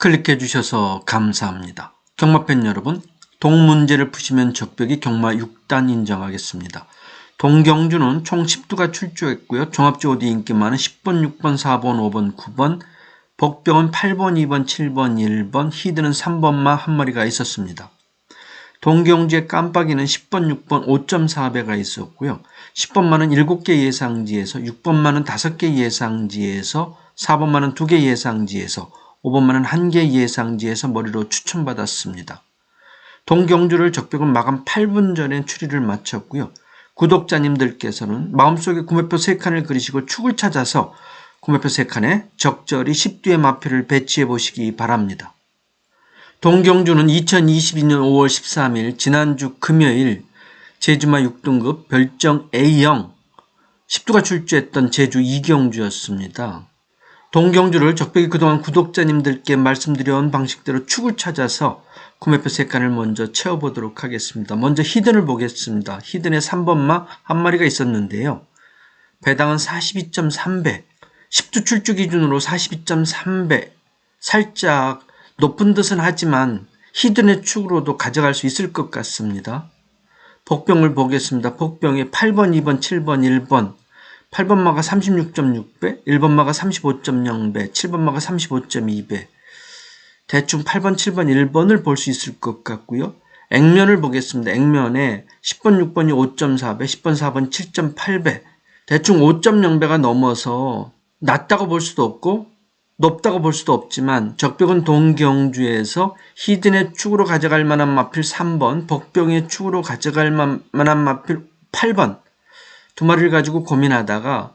클릭해 주셔서 감사합니다. 경마팬 여러분, 동 문제를 푸시면 적벽이 경마 6단 인정하겠습니다. 동경주는 총 10두가 출조했고요. 종합지오디 인기 많은 10번, 6번, 4번, 5번, 9번, 복병은 8번, 2번, 7번, 1번, 히드는 3번만 한 마리가 있었습니다. 동경주의 깜빡이는 10번, 6번, 5.4배가 있었고요. 10번만은 7개 예상지에서, 6번만은 5개 예상지에서, 4번만은 2개 예상지에서, 5번만은 1개 예상지에서 머리로 추천받았습니다. 동경주를 적벽은 마감 8분 전에 추리를 마쳤고요. 구독자님들께서는 마음속에 구매표 3칸을 그리시고 축을 찾아서 구매표 3칸에 적절히 10뒤의 마표를 배치해 보시기 바랍니다. 동경주는 2022년 5월 13일 지난주 금요일 제주마 6등급 별정 A형 10두가 출주했던 제주 이경주였습니다. 동경주를 적벽이 그동안 구독자님들께 말씀드려온 방식대로 축을 찾아서 구매표 3칸을 먼저 채워보도록 하겠습니다. 먼저 히든을 보겠습니다. 히든에 3번마 한 마리가 있었는데요. 배당은 42.3배, 10두 출주 기준으로 42.3배, 살짝 높은 듯은 하지만 히든의 축으로도 가져갈 수 있을 것 같습니다. 복병을 보겠습니다. 복병에 8번, 2번, 7번, 1번, 8번마가 36.6배, 1번마가 35.0배, 7번마가 35.2배. 대충 8번, 7번, 1번을 볼 수 있을 것 같고요. 액면을 보겠습니다. 액면에 10번, 6번이 5.4배, 10번, 4번 7.8배. 대충 5.0배가 넘어서 낮다고 볼 수도 없고 높다고 볼 수도 없지만 적벽은 동경주에서 히든의 축으로 가져갈 만한 마필 3번, 복병의 축으로 가져갈 만한 마필 8번 두 마리를 가지고 고민하다가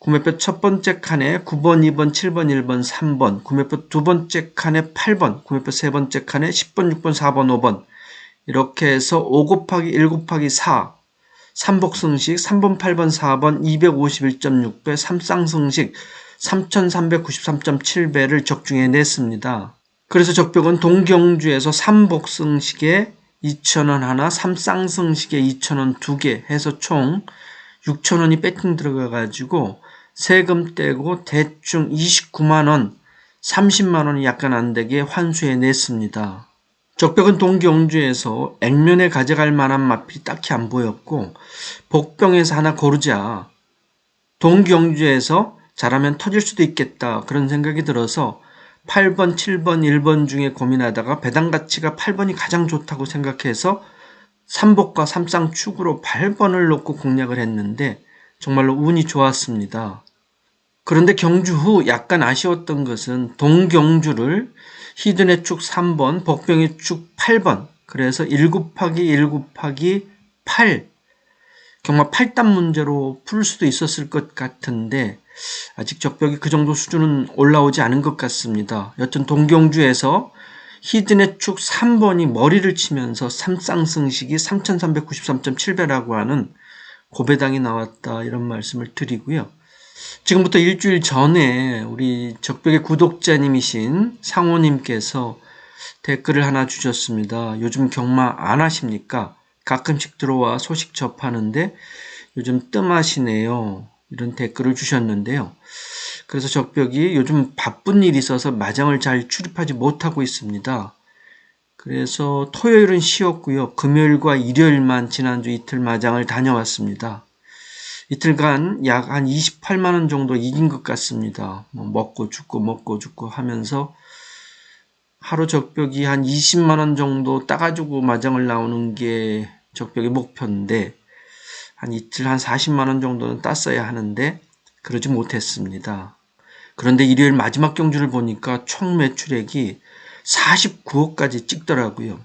구매표 첫 번째 칸에 9번, 2번, 7번, 1번, 3번, 구매표 두 번째 칸에 8번, 구매표 세 번째 칸에 10번, 6번, 4번, 5번 이렇게 해서 5 곱하기 1 곱하기 4 삼복승식 3번, 8번, 4번 251.6배, 삼쌍승식 3393.7배를 적중해 냈습니다. 그래서 적벽은 동경주에서 삼복승식에 2,000원 하나, 삼쌍승식에 2,000원 두 개 해서 총 6천원이 배팅 들어가가지고 세금 떼고 대충 29만원, 30만원이 약간 안 되게 환수해 냈습니다. 적벽은 동경주에서 액면에 가져갈 만한 맛이 딱히 안 보였고 복병에서 하나 고르자 동경주에서 잘하면 터질 수도 있겠다 그런 생각이 들어서 8번, 7번, 1번 중에 고민하다가 배당 가치가 8번이 가장 좋다고 생각해서 삼복과 삼쌍축으로 8번을 놓고 공략을 했는데 정말로 운이 좋았습니다. 그런데 경주 후 약간 아쉬웠던 것은 동경주를 히든의 축 3번, 복병의 축 8번 그래서 1 곱하기 1 곱하기 8 경마 8단 문제로 풀 수도 있었을 것 같은데 아직 적벽이 그 정도 수준은 올라오지 않은 것 같습니다. 여튼 동경주에서 히든의 축 3번이 머리를 치면서 삼쌍승식이 3393.7배라고 하는 고배당이 나왔다 이런 말씀을 드리고요. 지금부터 일주일 전에 우리 적벽의 구독자님이신 상호님께서 댓글을 하나 주셨습니다. 요즘 경마 안 하십니까? 가끔씩 들어와 소식 접하는데 요즘 뜸하시네요. 이런 댓글을 주셨는데요. 그래서 적벽이 요즘 바쁜 일이 있어서 마장을 잘 출입하지 못하고 있습니다. 그래서 토요일은 쉬었고요. 금요일과 일요일만 지난주 이틀 마장을 다녀왔습니다. 이틀간 약 한 28만원 정도 이긴 것 같습니다. 뭐 먹고 죽고 먹고 죽고 하면서 하루 적벽이 한 20만원 정도 따가지고 마장을 나오는 게 적벽의 목표인데 한 이틀 한 40만원 정도는 땄어야 하는데 그러지 못했습니다. 그런데 일요일 마지막 경주를 보니까 총 매출액이 49억까지 찍더라고요.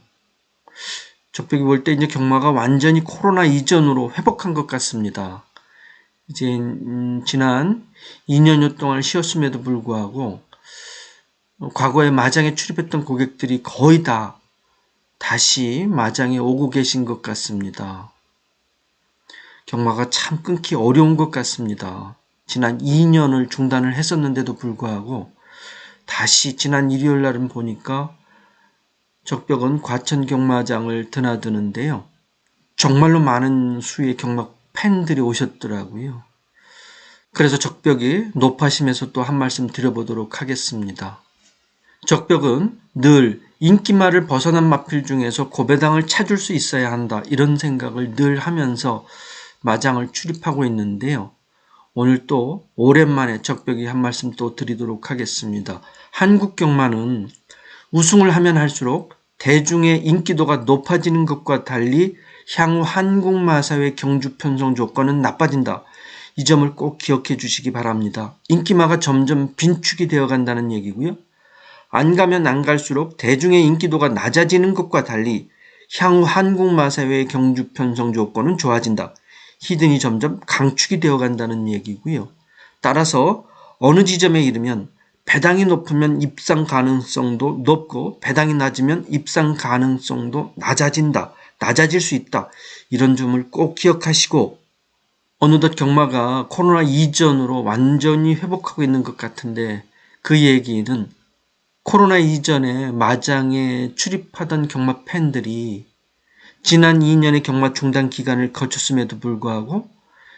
적벽이 볼 때 이제 경마가 완전히 코로나 이전으로 회복한 것 같습니다. 이제 음, 지난 2년여 동안 쉬었음에도 불구하고 과거에 마장에 출입했던 고객들이 거의 다 다시 마장에 오고 계신 것 같습니다. 경마가 참 끊기 어려운 것 같습니다. 지난 2년을 중단을 했었는데도 불구하고 다시 지난 일요일 날은 보니까 적벽은 과천 경마장을 드나드는데요. 정말로 많은 수의 경마 팬들이 오셨더라고요. 그래서 적벽이 높아심에서 또 한 말씀 드려보도록 하겠습니다. 적벽은 늘 인기말을 벗어난 마필 중에서 고배당을 찾을 수 있어야 한다. 이런 생각을 늘 하면서 마장을 출입하고 있는데요. 오늘 또 오랜만에 적벽이 한 말씀 또 드리도록 하겠습니다. 한국 경마는 우승을 하면 할수록 대중의 인기도가 높아지는 것과 달리 향후 한국마사회 경주 편성 조건은 나빠진다. 이 점을 꼭 기억해 주시기 바랍니다. 인기마가 점점 빈축이 되어 간다는 얘기고요. 안 가면 안 갈수록 대중의 인기도가 낮아지는 것과 달리 향후 한국마사회의 경주 편성 조건은 좋아진다. 히든이 점점 강축이 되어 간다는 얘기고요. 따라서 어느 지점에 이르면 배당이 높으면 입상 가능성도 높고 배당이 낮으면 입상 가능성도 낮아진다. 낮아질 수 있다. 이런 점을 꼭 기억하시고 어느덧 경마가 코로나 이전으로 완전히 회복하고 있는 것 같은데 그 얘기는 코로나 이전에 마장에 출입하던 경마 팬들이 지난 2년의 경마 중단 기간을 거쳤음에도 불구하고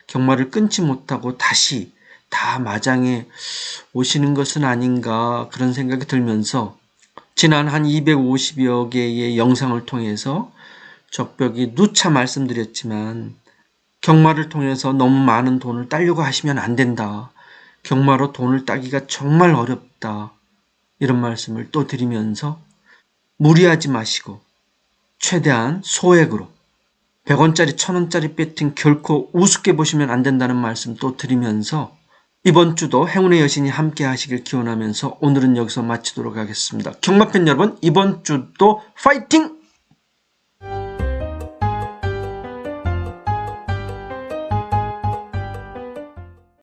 경마를 끊지 못하고 다시 다 마장에 오시는 것은 아닌가 그런 생각이 들면서 지난 한 250여 개의 영상을 통해서 적벽이 누차 말씀드렸지만 경마를 통해서 너무 많은 돈을 따려고 하시면 안 된다. 경마로 돈을 따기가 정말 어렵다. 이런 말씀을 또 드리면서 무리하지 마시고 최대한 소액으로 100원짜리 1000원짜리 배팅 결코 우습게 보시면 안 된다는 말씀 또 드리면서 이번 주도 행운의 여신이 함께 하시길 기원하면서 오늘은 여기서 마치도록 하겠습니다. 경마팬 여러분 이번 주도 파이팅!